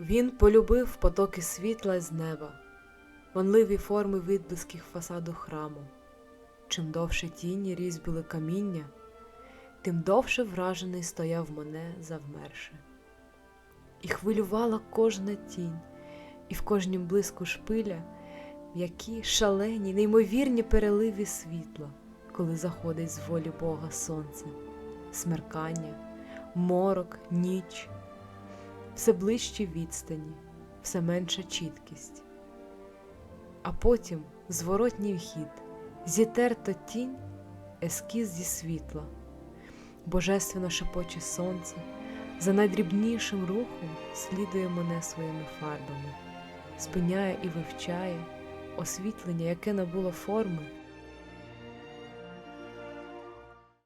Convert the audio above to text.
Він полюбив потоки світла з неба, вонливі форми відблисків фасаду храму. Чим довше тіні різьбили каміння, тим довше вражений стояв мене завмерше. І хвилювала кожна тінь, і в кожнім блиску шпиля м'які, шалені, неймовірні переливі світла, коли заходить з волі Бога сонце, смеркання, морок, ніч, все ближчі відстані, все менша чіткість. А потім зворотній вхід, зітерта тінь, ескіз зі світла, божественно шепоче сонце, за найдрібнішим рухом слідує мене своїми фарбами, спиняє і вивчає освітлення, яке набуло форми